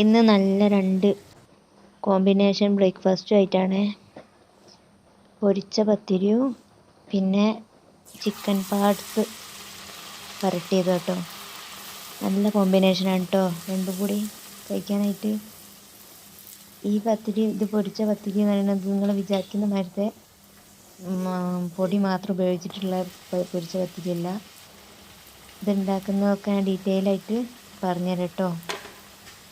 ഇന്ന് നല്ല രണ്ട് കോമ്പിനേഷൻ ബ്രേക്ക്ഫാസ്റ്റും ആയിട്ടാണ്. പൊരിച്ച പത്തിരിയും പിന്നെ ചിക്കൻ പാർട്സ് വരട്ടിയത് കേട്ടോ. നല്ല കോമ്പിനേഷനാണ് കേട്ടോ. രണ്ടും കൂടി കഴിക്കാനായിട്ട്. ഈ പത്തിരി ഇത് പൊരിച്ച പത്തിരി എന്ന് പറയുന്നത് നിങ്ങൾ വിചാരിക്കുന്ന മരത്തെ പൊടി മാത്രം ഉപയോഗിച്ചിട്ടുള്ള പൊരിച്ച പത്തിരിയല്ല. ഇതുണ്ടാക്കുന്നതൊക്കെ ഞാൻ ഡീറ്റെയിൽ ആയിട്ട് പറഞ്ഞുതരാം കേട്ടോ.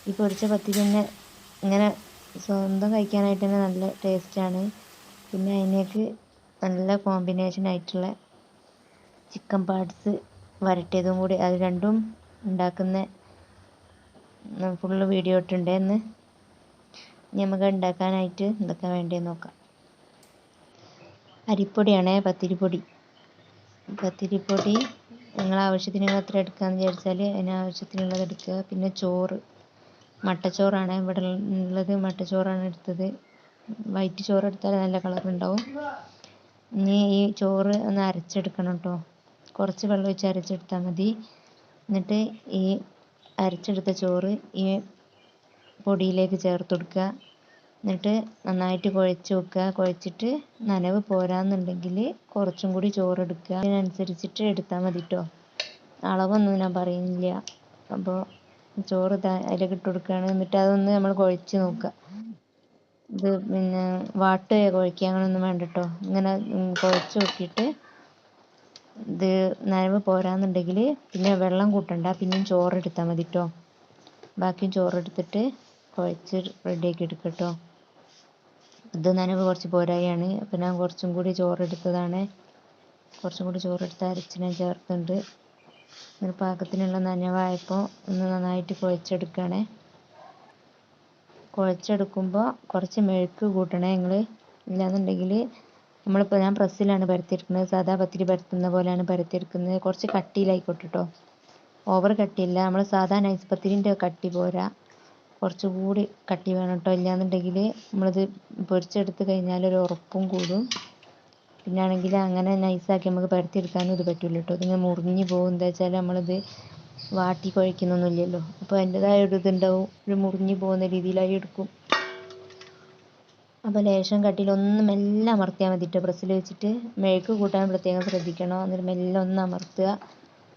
ഈ പൊരിച്ച പത്തിരി തന്നെ ഇങ്ങനെ സ്വന്തം കഴിക്കാനായിട്ട് തന്നെ നല്ല ടേസ്റ്റാണ് പിന്നെ അതിനേക്ക് നല്ല കോമ്പിനേഷൻ ആയിട്ടുള്ള ചിക്കൻ പാർട്സ് വരട്ടിയതും കൂടി അത് രണ്ടും ഉണ്ടാക്കുന്ന ഫുള്ള് വീഡിയോ ഇട്ടുണ്ട് എന്ന് നമുക്ക് ഉണ്ടാക്കാനായിട്ട് എന്തൊക്കെ വേണ്ടതെന്ന് നോക്കാം. അരിപ്പൊടിയാണ് പത്തിരിപ്പൊടി. പത്തിരിപ്പൊടി നിങ്ങൾ ആവശ്യത്തിന് എത്ര എടുക്കാമെന്ന് വിചാരിച്ചാൽ അതിന് ആവശ്യത്തിനുള്ളത് എടുക്കുക. പിന്നെ ചോറ്. മട്ടച്ചോറാണ് ഇവിടെ ഉള്ളത് മട്ടച്ചോറാണ് എടുത്തത്. വൈറ്റ് ചോറ് എടുത്താൽ നല്ല കളർ ഉണ്ടാവും. ഇനി ഈ ചോറ് ഒന്ന് അരച്ചെടുക്കണം കേട്ടോ കുറച്ച് വെള്ളം ഒഴിച്ച് അരച്ചെടുത്താൽ മതി. എന്നിട്ട് ഈ അരച്ചെടുത്ത ചോറ് ഈ പൊടിയിലേക്ക് ചേർത്ത് കൊടുക്കുക. എന്നിട്ട് നന്നായിട്ട് കുഴച്ച് വെക്കുക. കുഴച്ചിട്ട് നനവ് പോരാന്നുണ്ടെങ്കിൽ കുറച്ചും കൂടി ചോറ് എടുക്കുക അതിനനുസരിച്ചിട്ട് എടുത്താൽ മതി കേട്ടോ അളവൊന്നും ഞാൻ പറയുന്നില്ല. അപ്പോൾ ചോറ് അതിലേക്ക് ഇട്ട് കൊടുക്കുകയാണ് എന്നിട്ട് അതൊന്ന് നമ്മൾ കുഴച്ച് നോക്കുക. ഇത് പിന്നെ വാട്ടുക കുഴക്കുക അങ്ങനെയൊന്നും വേണ്ട കേട്ടോ ഇങ്ങനെ കുഴച്ച് നോക്കിയിട്ട് ഇത് നനവ് പോരാന്നുണ്ടെങ്കിൽ പിന്നെ വെള്ളം കൂട്ടണ്ട. പിന്നെയും ചോറ് എടുത്താൽ മതി കേട്ടോ ബാക്കിയും ചോറ് എടുത്തിട്ട് കുഴച്ച് റെഡിയാക്കി എടുക്കുക ഇത് നനവ് കുറച്ച് പോരായാണ്. അപ്പൊ ഞാൻ കുറച്ചും കൂടി ചോറ് എടുത്തതാണ്. കുറച്ചും കൂടി ചോറെടുത്ത് അരച്ച് ഞാൻ ചേർക്കുന്നുണ്ട്. എന്നിട്ട് പാകത്തിനുള്ള നനവായപ്പോൾ ഒന്ന് നന്നായിട്ട് കുഴച്ചെടുക്കണേ. കുഴച്ചെടുക്കുമ്പോൾ കുറച്ച് മെഴുക്ക് കൂട്ടണേ നിങ്ങൾ ഇല്ലാന്നുണ്ടെങ്കിൽ നമ്മളിപ്പോൾ ഞാൻ പ്രസ്സിലാണ് പരത്തിയെടുക്കുന്നത്. സാധാ പത്തിരി പരത്തുന്ന പോലെയാണ് പരത്തിയെടുക്കുന്നത്. കുറച്ച് കട്ടിയിലായിക്കോട്ടെ കേട്ടോ ഓവർ കട്ടിയില്ല. നമ്മൾ സാധാ നൈസ് പത്തിരിന്റെ കട്ടി പോരാ. കുറച്ചുകൂടി കട്ടി വേണം കേട്ടോ ഇല്ലാന്നുണ്ടെങ്കിൽ നമ്മളിത് പൊരിച്ചെടുത്ത് കഴിഞ്ഞാൽ ഒരു ഉറപ്പും കൂടും. പിന്നെ ആണെങ്കിൽ അങ്ങനെ നൈസാക്കി നമുക്ക് പരത്തിയെടുക്കാനും ഇത് പറ്റില്ല കേട്ടോ ഇതിങ്ങനെ മുറിഞ്ഞ് പോകും. എന്താ വെച്ചാൽ നമ്മളിത് വാട്ടി കുഴക്കുന്നൊന്നുമില്ലല്ലോ അപ്പോൾ അതിന്റെതായ ഒരു ഇതുണ്ടാവും. ഒരു മുറിഞ്ഞ് പോകുന്ന രീതിയിലായി എടുക്കും. അപ്പോൾ ലേശം കട്ടിയിൽ ഒന്ന് മെല്ലെ അമർത്തിയാൽ മതി കേട്ടോ പ്രസ്സിൽ വെച്ചിട്ട് മെഴുക്ക് കൂട്ടാൻ പ്രത്യേകം ശ്രദ്ധിക്കണം. എന്നിട്ട് മെല്ലെ ഒന്ന് അമർത്തുക.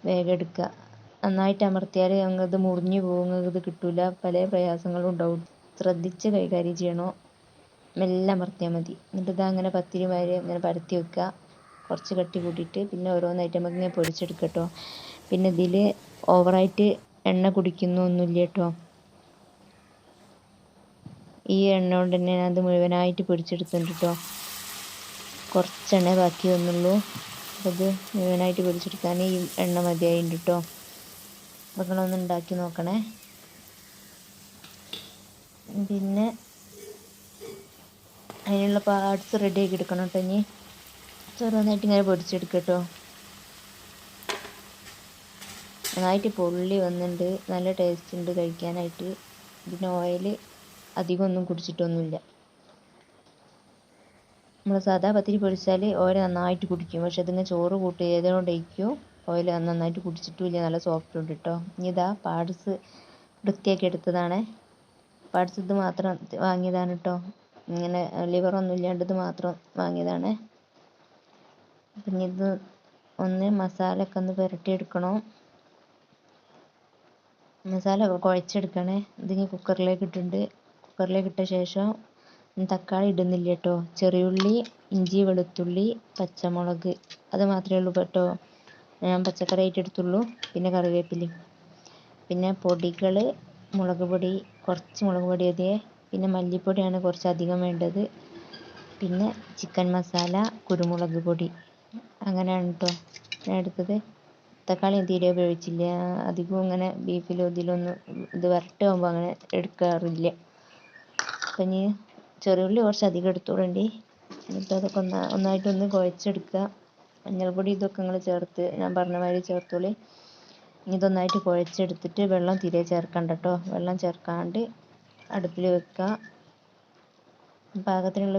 വേഗം എടുക്കുക. നന്നായിട്ട് അമർത്തിയാൽ ഞങ്ങൾക്ക് മുറിഞ്ഞു നിങ്ങൾക്ക് ഇത് കിട്ടില്ല പല പ്രയാസങ്ങളും ഉണ്ടാവും. ശ്രദ്ധിച്ച് കൈകാര്യം ചെയ്യണം? മെല്ലെ അമർത്തിയാൽ മതി. എന്നിട്ട് അങ്ങനെ പത്തിരി മാതിരി ഇങ്ങനെ പരത്തി വെക്കുക. കുറച്ച് കട്ടി കൂട്ടിയിട്ട് പിന്നെ ഓരോന്നായിട്ട് നമുക്ക് ഇങ്ങനെ പൊരിച്ചെടുക്കുക കേട്ടോ പിന്നെ ഇതിൽ ഓവറായിട്ട് എണ്ണ കുടിക്കുന്നൊന്നുമില്ല കേട്ടോ. ഈ എണ്ണ കൊണ്ട് തന്നെ അത് മുഴുവനായിട്ട് പൊരിച്ചെടുത്തിട്ടുണ്ട് കേട്ടോ. കുറച്ച് എണ്ണ ബാക്കി വന്നുള്ളൂ. ഇത് മുഴുവനായിട്ട് പൊരിച്ചെടുക്കാൻ ഈ എണ്ണ മതിയായിട്ടുണ്ട് കേട്ടോ. അപ്പോൾ നിങ്ങളൊന്ന് ഉണ്ടാക്കി നോക്കണേ. പിന്നെ അതിനുള്ള പാർട്സ് റെഡിയാക്കി എടുക്കണം കേട്ടോ ഇനി. ചെറുതായിട്ട് ഇങ്ങനെ പൊടിച്ചെടുക്കുക കേട്ടോ നന്നായിട്ട് പൊള്ളി വന്നിട്ടുണ്ട് നല്ല ടേസ്റ്റ് ഉണ്ട് കഴിക്കാനായിട്ട്. പിന്നെ ഓയിൽ അധികമൊന്നും കുടിച്ചിട്ടൊന്നുമില്ല. നമ്മൾ സാധാ പത്തിരി പൊടിച്ചാൽ ഓയിൽ നന്നായിട്ട് കുടിക്കും. പക്ഷെ അതിന് ചോറ് കൂട്ടി ഏതുകൊണ്ടേക്കും ഓയിൽ നന്നായിട്ട് കുടിച്ചിട്ടുമില്ല. നല്ല സോഫ്റ്റ് ഉണ്ട് കേട്ടോ ഇനി ഇതാ പാർട്സ് വൃത്തിയാക്കി എടുത്തതാണ്. പാർട്സ് ഇത് മാത്രം വാങ്ങിയതാണ് കേട്ടോ ഇങ്ങനെ ലിവറൊന്നും ഇത് മാത്രം വാങ്ങിയതാണ്. പിന്നെ ഇത് ഒന്ന് മസാല ഒക്കെ ഒന്ന് പുരട്ടിയെടുക്കണം. മസാല കുഴച്ചെടുക്കണേ. ഇതിനി കുക്കറിലേക്ക് ഇട്ടിട്ടുണ്ട്. കുക്കറിലേക്ക് ഇട്ട ശേഷം തക്കാളി ഇടുന്നില്ല കേട്ടോ. ചെറിയുള്ളി ഇഞ്ചി വെളുത്തുള്ളി പച്ചമുളക്. അത് മാത്രമേ ഉള്ളൂ കേട്ടോ. ഞാൻ പച്ചക്കറി ആയിട്ട് എടുത്തുള്ളൂ. പിന്നെ കറിവേപ്പില പിന്നെ പൊടികൾ മുളക് പൊടി കുറച്ച് മുളക് പൊടി പിന്നെ മല്ലിപ്പൊടിയാണ് കുറച്ച് അധികം വേണ്ടത്. പിന്നെ ചിക്കൻ മസാല കുരുമുളക് പൊടി. അങ്ങനെയാണ് കേട്ടോ ഞാൻ എടുത്തത്. തക്കാളി തീരെ ഉപയോഗിച്ചില്ല. അധികവും ഇങ്ങനെ ബീഫിലോ ഇതിലൊന്നും ഇത് വരട്ടാകുമ്പോൾ അങ്ങനെ എടുക്കാറില്ല. അപ്പം ഇനി ചെറിയുള്ളി കുറച്ച് അധികം എടുത്തോളണ്ടി. എന്നിട്ട് അതൊക്കെ ഒന്ന് ഒന്നായിട്ടൊന്ന് കുഴച്ചെടുക്കുക. മഞ്ഞൾപ്പൊടി ഇതൊക്കെ നിങ്ങൾ ചേർത്ത് ഞാൻ പറഞ്ഞ മാതിരി ചേർത്തോളി. ഇതൊന്നായിട്ട് കുഴച്ചെടുത്തിട്ട് വെള്ളം തീരെ ചേർക്കണ്ട കേട്ടോ വെള്ളം ചേർക്കാണ്ട് അടുപ്പിൽ വെക്കുക. പാകത്തിനുള്ള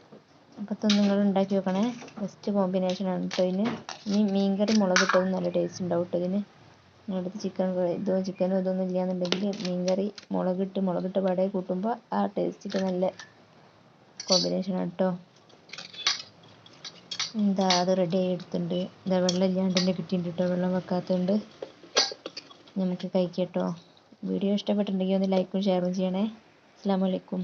അപ്പോൾ അപ്പൊത്തന്നെ നിങ്ങൾ ഉണ്ടാക്കി വെക്കണേ. ബെസ്റ്റ് കോമ്പിനേഷനാണ് കേട്ടോ ഇതിന്. ഇനി മീൻകറി മുളക് ഇട്ടതും നല്ല ടേസ്റ്റ് ഉണ്ടാവും കേട്ടോ ഇതിന്. നിങ്ങളുടെ ചിക്കൻ ഇതോ ചിക്കനോ ഇതൊന്നും ഇല്ലയെന്നുണ്ടെങ്കിൽ മീൻകറി മുളകിട്ട് മുളകിട്ട പാടെ കൂട്ടുമ്പോൾ ആ ടേസ്റ്റിക്ക് നല്ല കോമ്പിനേഷനാണ് കേട്ടോ എന്താ അത് റെഡി എടുത്തിട്ടുണ്ട്. എന്താ വെള്ളം ഇല്ലാണ്ട് തന്നെ കിട്ടിയിട്ടുണ്ട് കേട്ടോ വെള്ളം വെക്കാത്തതുകൊണ്ട് നമുക്ക് കഴിക്കാം കേട്ടോ വീഡിയോ ഇഷ്ടപ്പെട്ടിട്ടുണ്ടെങ്കിൽ ഒന്ന് ലൈക്കും ഷെയറും ചെയ്യണേ. അസ്സാം വലൈക്കും